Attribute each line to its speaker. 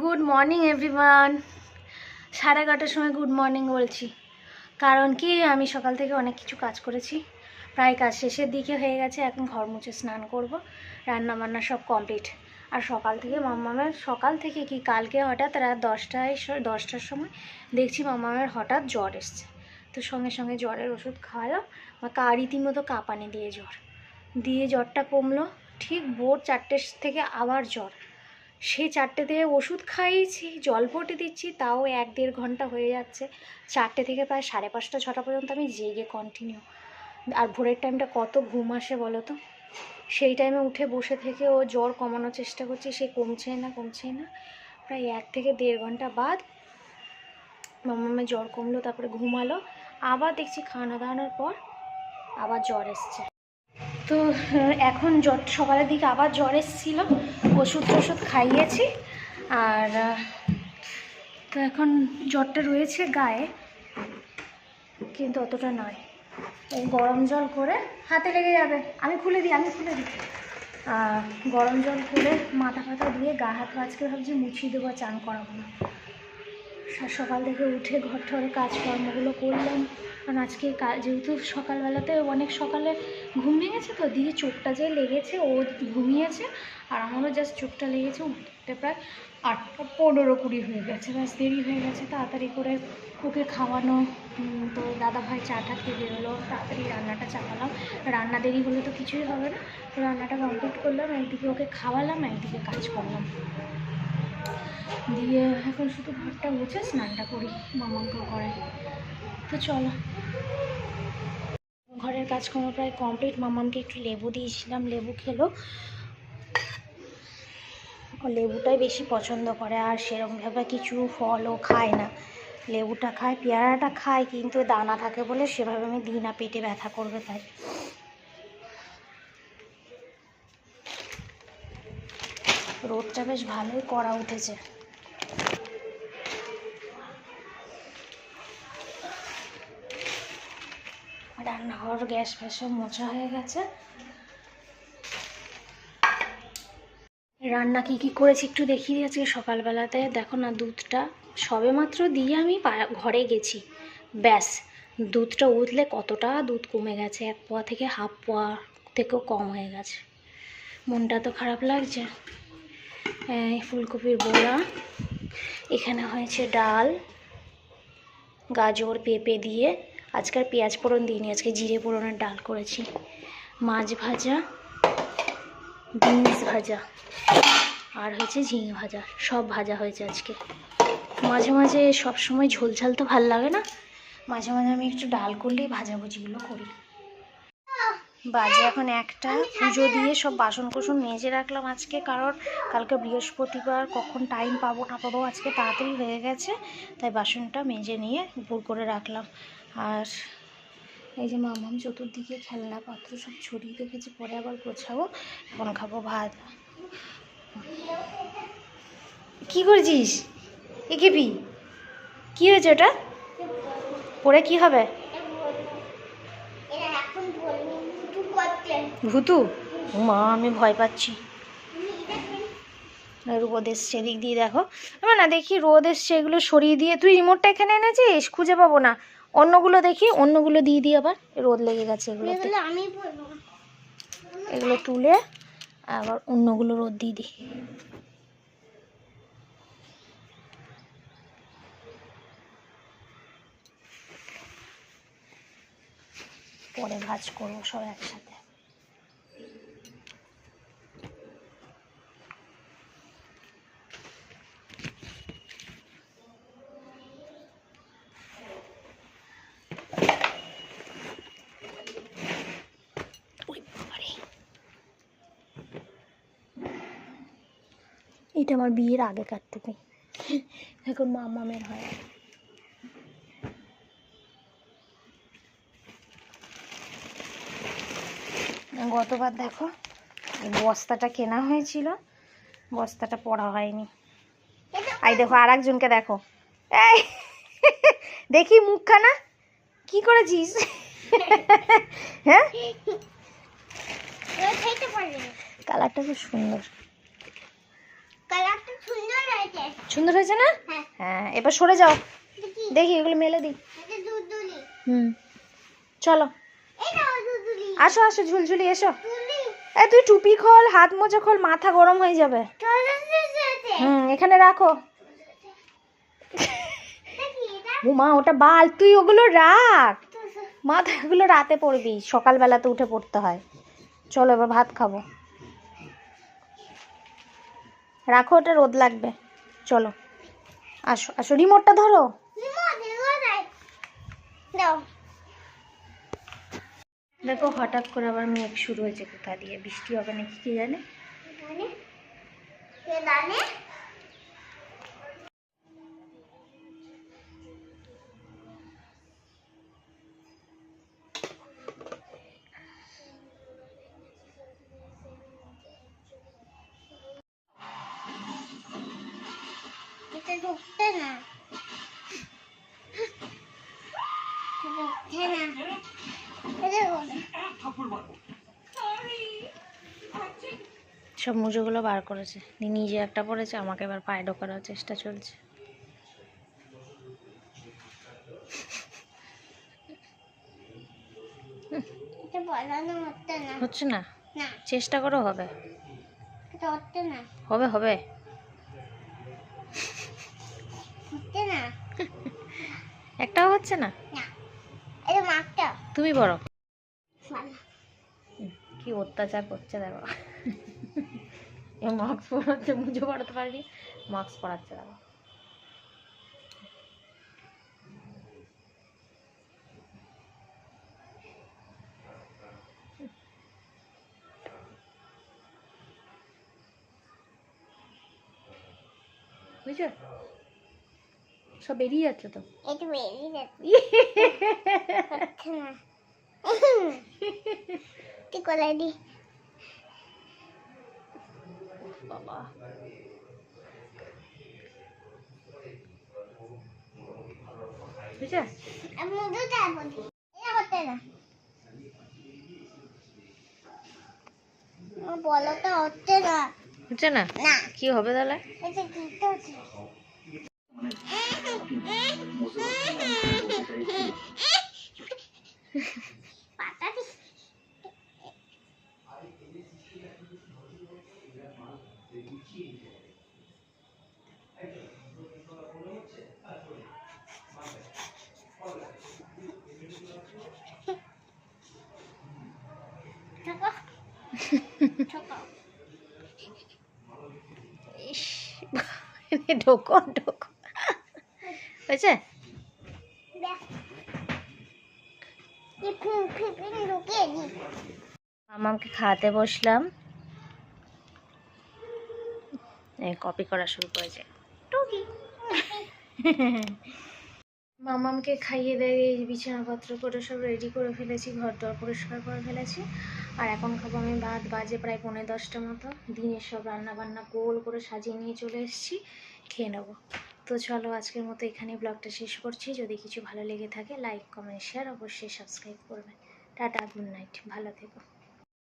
Speaker 1: Good morning everyone সাড়ে এগারোটার সময় গুড মর্নিং বলছি। কারণ কি, আমি সকাল থেকে অনেক কিছু কাজ করেছি। প্রায় কাজ শেষের দিকে হয়ে গেছে, এখন ঘর মুছে স্নান করব। রান্না বান্না সব কমপ্লিট আর সকাল থেকে মামামের, সকাল থেকে কি, কালকে হঠাৎ রাত দশটায় দশটার সময় দেখছি মামামের হঠাৎ জ্বর এসছে। তো সঙ্গে সঙ্গে জ্বরের ওষুধ খাওয়ালাম। আমার কা, রীতিমতো কাঁপানি দিয়ে জ্বর। দিয়ে জ্বরটা কমলো। ঠিক ভোর চারটে থেকে আবার জ্বর। সেই চারটে থেকে ওষুধ খাইয়েছি, জল পটে দিচ্ছি, তাও এক দেড় ঘণ্টা হয়ে যাচ্ছে। চারটে থেকে প্রায় সাড়ে পাঁচটা, ছটা পর্যন্ত আমি জেগে কন্টিনিউ আর ভোরের টাইমটা কত ঘুম আসে বলো তো? সেই টাইমে উঠে বসে থেকে ও জ্বর কমানোর চেষ্টা করছি, সে কমছে না কমছেই না। প্রায় এক থেকে দেড় ঘণ্টা বাদ মামামের জ্বর কমলো, তারপরে ঘুমালো। আবার দেখছি খাওয়ানো দাওয়ানোর পর আবার জ্বর এসছে। তো, এখন জ্বর, সকালের দিকে আবার জ্বর এসেছিল, ওষুধ টষুধ খাইয়েছি, আর, তো এখন জ্বরটা রয়েছে গায়ে, কিন্তু অতটা নয়। এই গরম জল করে হাতে লেগে যাবে। আমি খুলে দিই, আমি খুলে দিই। গরম জল করে মাথা ফাথা দিয়ে গা হাত আজকে ভাবছি মুছিয়ে দেবো চান করাবো না। সকাল থেকে উঠে ঘর ঠরে কাজকর্মগুলো করলাম। কারণ আজকে কা- যেহেতু সকালবেলাতে অনেক সকালে ঘুম ভেঙেছে তো, দিয়ে চোখটা যে লেগেছে, ও ঘুমিয়েছে আর আমারও জাস্ট চোখটা লেগেছে উঠতে প্রায় আটটা পনেরো কুড়ি হয়ে গেছে, ব্যাস দেরি হয়ে গেছে, তাড়াতাড়ি করে ওকে খাওয়ানো। তো দাদা ভাই চাটা খেয়ে বেরোলো, তাড়াতাড়ি রান্নাটা চাপালাম। রান্না দেরি হলে তো কিছুই হবে না, তো রান্নাটা কমপ্লিট করলাম, একদিকে ওকে খাওয়ালাম, একদিকে কাজ করলাম। দিয়ে এখন শুধু ঘরটা মুছে স্নানটা করি মামাকে করে তো চলো। ঘরের কাজকর্ম প্রায় কমপ্লিট মামামকে একটু লেবু দিয়েছিলাম, লেবু খেলো। লেবুটাই বেশি পছন্দ করে, আর সেরকমভাবে কিছু ফলও খায় না। লেবুটা খায়, পেয়ারাটা খায়, কিন্তু দানা থাকে বলে সেভাবে আমি দিই না, পেটে ব্যথা করবে তাই। রোদটা বেশ ভালোই করা উঠেছে। গ্যাস ফ্যাসও মোছা হয়ে গেছে। রান্না কি কি করেছি একটু দেখিয়ে দিই আজকে সকালবেলাতে। দেখো না দুধটা, সবে মাত্র দিয়ে আমি ঘরে গেছি। ব্যাস, দুধটা উঠলে কতটা দুধ কমে গেছে, এক পোয়া থেকে হাফ পোয়া থেকেও কম হয়ে গেছে। মনটা তো খারাপ লাগছে। ফুলকপির বড়া, এখানে হয়েছে ডাল, গাজর, পেঁপে দিয়ে আজকে আর পেঁয়াজ ফোড়ন দিইনি, আজকে জিরে পোড়নের ডাল করেছি। মাছ ভাজা, বিনস ভাজা আর হয়েছে ঝিঙে ভাজা, সব ভাজা হয়েছে আজকে। মাঝে মাঝে সবসময় ঝোলঝাল ঝোল ঝাল তো ভালো লাগে না, মাঝে মাঝে আমি একটু ডাল করলেই ভাজাভুজিগুলো করি। বাজে এখন একটা। পুজো দিয়ে সব বাসন কোসন মেজে রাখলাম আজকে, কারণ কালকে বৃহস্পতিবার কখন টাইম পাবো না পাবো আজকে তাড়াতাড়ি হয়ে গেছে, তাই বাসনটা মেজে নিয়ে উপর করে রাখলাম। আর এই যে মামাম চতুর্দিকে খেলনা পাত্র সব ছড়িয়ে রেখেছি, পরে আবার গোছাবো, এখন খাব ভাত। কি করেছিস? এ খেপি কি হয়েছে ওটা? পরে কি হবে? ভুতু? মা আমি ভয় পাচ্ছি। রোদ এসছে এদিক দিয়ে দেখো। এবার না দেখি রোদ এসছে এগুলো সরিয়ে দিয়ে তুই রিমোটটা এখানে এনেছিস? খুঁজে পাবো না। অন্যগুলো দেখি অন্যগুলো দিয়ে দিই আবার। রোদ লেগে গেছে এগুলোতে।
Speaker 2: আমি
Speaker 1: এগুলো তুলে আবার অন্যগুলো রোদ দিয়ে দিই পরে ভাজ করব সব একসাথে। এটা আমার বিয়ের আগেকার থেকে এখন মামামের হয়। গতবার দেখো এই বস্তাটা কেনা হয়েছিল বস্তাটা পড়া হয়নি। আই দেখো আর একজনকে দেখো। এই দেখি মুখখানা। কি করেছিস? হ্যাঁ? কালারটা খুব সুন্দর।
Speaker 2: সুন্দর হয়েছে।
Speaker 1: না?
Speaker 2: হ্যাঁ।
Speaker 1: হ্যাঁ এবার সরে যাও।
Speaker 2: দেখি
Speaker 1: এগুলো মেলে দিই। হুম। চলো। আসো আসো ঝুলঝুলি এসো। এই তুই টুপি খোল হাত মোজা খোল মাথা গরম হয়ে যাবে। হুম এখানে রাখো। উমা ওটা বাল। তুই ওগুলো রাখ। মাথাগুলো রাতে পড়বি সকালবেলা তো উঠে পড়তে হয়। চলো এবার ভাত খাব। রাখো ওটা রোদ লাগবে। চলো। আসো আসো রিমোটটা ধরো। দেখো হঠাৎ করে আবার মেঘ শুরু হয়েছে কোথা দিয়ে? বৃষ্টি হবে নাকি কে জানে?
Speaker 2: দানে ঢুকতে না। ঢুকতে না।
Speaker 1: সব মুজোগুলো বার করেছে। নিজে একটা পড়েছে আমাকে এবার পায়ে ঢোকানোর চেষ্টা চলছে।
Speaker 2: হচ্ছে না।
Speaker 1: চেষ্টা করো হবে। হবে হবে
Speaker 2: হচ্ছে না
Speaker 1: একটাও হচ্ছে না? তুমি বড় কি অত্যাচার করছে দেখো। মাস্ক পরাচ্ছে মুজো পড়াতে পারিনি। মাস্ক পরাচ্ছে দেখো। বুঝছ? সব বেরিয়ে যাচ্ছে তো।
Speaker 2: বেরিয়ে যাচ্ছে। হচ্ছে না। তুই কোথায় দি?
Speaker 1: বাবা। বুঝছ?
Speaker 2: আমি দুটা এটা হচ্ছে না। হচ্ছে না।
Speaker 1: হচ্ছে না? কি হবে তাহলে
Speaker 2: এটা দিতে হচ্ছে পাতা দি থাকো থাকো
Speaker 1: ইস ঢোকো ঢোকো। হয়েছে
Speaker 2: দেখ টিফিন ফিফিন ঢুকিয়ে দি
Speaker 1: মামাকে খাওয়াতে বসলাম। কপি করা শুরু করেছে। মামামকে খাইয়ে দেয়, এই বিছানাপত্র করে সব রেডি করে ফেলেছি ঘর দর পরিষ্কার করে ফেলেছি। আর এখন খাব আমি ভাত, বাজে প্রায় পৌনে দশটা মতো। দিনের সব রান্না বান্না গোল করে সাজিয়ে নিয়ে চলে এসেছি। খেয়ে নেব। তো চলো আজকের মতো এখানে ব্লগটা শেষ করছি। যদি কিছু ভালো লেগে থাকে লাইক কমেন্ট শেয়ার অবশ্যই সাবস্ক্রাইব করবেন টাটা গুড নাইট ভালো থেকো।